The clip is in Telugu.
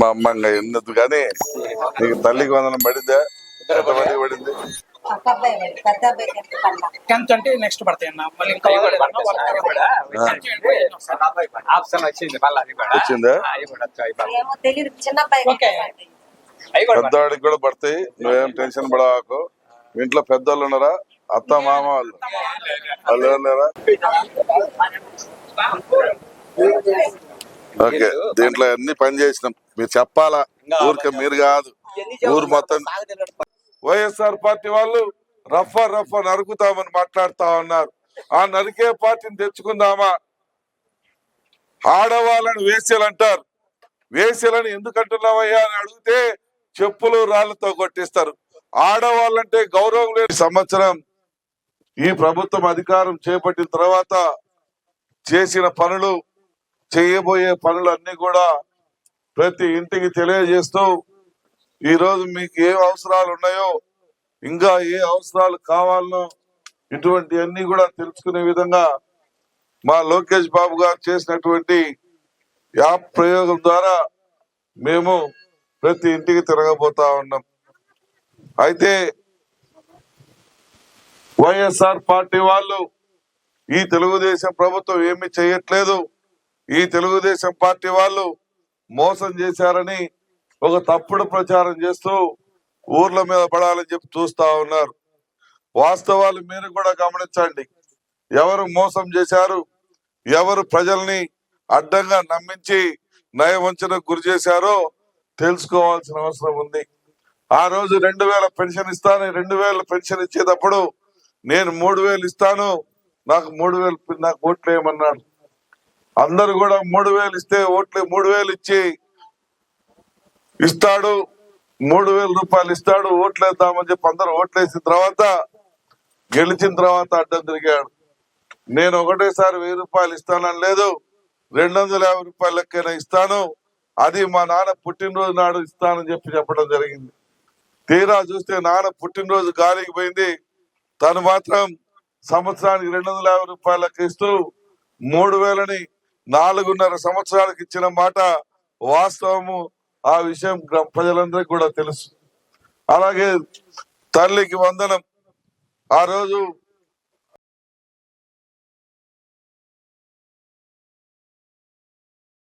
మా అమ్మ ఇంకా ఎందుకు? కానీ నీకు తల్లికి వందనం పడిందా? ఎంతమందికి పడింది? టెన్త్ అంటే నెక్స్ట్ పడతాయి అన్న. మళ్ళీ ఆప్షన్ వచ్చింది వచ్చిందా? పెద్దవాడికి కూడా పడతాయి. నువ్వేం టెన్షన్ పడవాకు ఇంట్లో పెద్దోళ్ళు ఉన్నారా? అత్త మామ వాళ్ళు? వాళ్ళు ఎవరు లేరా? ఓకే. దీంట్లో అన్ని పని చేసినాం. మీరు చెప్పాలా? ఊరికే మీరు కాదు. ఊరు మొత్తం వైఎస్ఆర్ పార్టీ వాళ్ళు రఫ రఫ నరుకుతామని మాట్లాడుతా ఉన్నారు. ఆ నరికే పార్టీని తెచ్చుకుందామా? ఆడవాళ్ళని వేసేలు అంటారు. వేసేలని ఎందుకు అంటున్నావయ్యా అని అడిగితే చెప్పులు రాళ్ళతో కొట్టిస్తారు. ఆడవాళ్ళంటే గౌరవం లేని సంవత్సరం ఈ ప్రభుత్వం అధికారం చేపట్టిన తర్వాత చేసిన పనులు చేయబోయే పనులు కూడా ప్రతి ఇంటికి తెలియజేస్తూ ఈ రోజు మీకు ఏ అవసరాలు ఉన్నాయో ఇంకా ఏ అవసరాలు కావాలనో ఇటువంటి అన్ని కూడా తెలుసుకునే విధంగా మా లోకేష్ బాబు గారు చేసినటువంటి యాప్ ప్రయోగం ద్వారా మేము ప్రతి ఇంటికి తిరగబోతా ఉన్నాం. అయితే వైఎస్ఆర్ పార్టీ వాళ్ళు ఈ తెలుగుదేశం ప్రభుత్వం ఏమి చేయట్లేదు. ఈ తెలుగుదేశం పార్టీ వాళ్ళు మోసం చేశారని ఒక తప్పుడు ప్రచారం చేస్తూ ఊర్ల మీద పడాలని చెప్పి చూస్తా ఉన్నారు. వాస్తవాలు మీరు కూడా గమనించండి. ఎవరు మోసం చేశారు? ఎవరు ప్రజల్ని అడ్డంగా నమ్మించి నయవంచనకు గురి చేశారో తెలుసుకోవాల్సిన అవసరం ఉంది. ఆ రోజు రెండు వేల పెన్షన్ ఇస్తాను రెండు వేల పెన్షన్ ఇచ్చేటప్పుడు నేను మూడు వేలు ఇస్తాను నాకు మూడు వేలు నాకు ఓట్లు వేయమన్నాడు. అందరు కూడా మూడు వేలు ఇస్తే ఓట్లు మూడు వేలు ఇచ్చి ఇస్తాడు. మూడు వేల రూపాయలు ఇస్తాడు. ఓట్లు వేద్దామని చెప్పి అందరు ఓట్లు వేసిన తర్వాత గెలిచిన తర్వాత అడ్డం తిరిగాడు. నేను ఒకటేసారి వెయ్యి రూపాయలు ఇస్తానని లేదు. రెండు వందల యాభై రూపాయల లెక్కైనా ఇస్తాను. అది మా నాన్న పుట్టినరోజు నాడు ఇస్తానని చెప్పి చెప్పడం జరిగింది. తీరా చూస్తే నాన్న పుట్టినరోజు గాలికి పోయింది. తను మాత్రం సంవత్సరానికి రెండు వందల యాభై రూపాయల లెక్క ఇస్తూ మూడు వేలని నాలుగున్నర సంవత్సరాలకు ఇచ్చిన మాట వాస్తవము. ఆ విషయం ప్రజలందరికీ కూడా తెలుసు. అలాగే తల్లికి వందనం. ఆ రోజు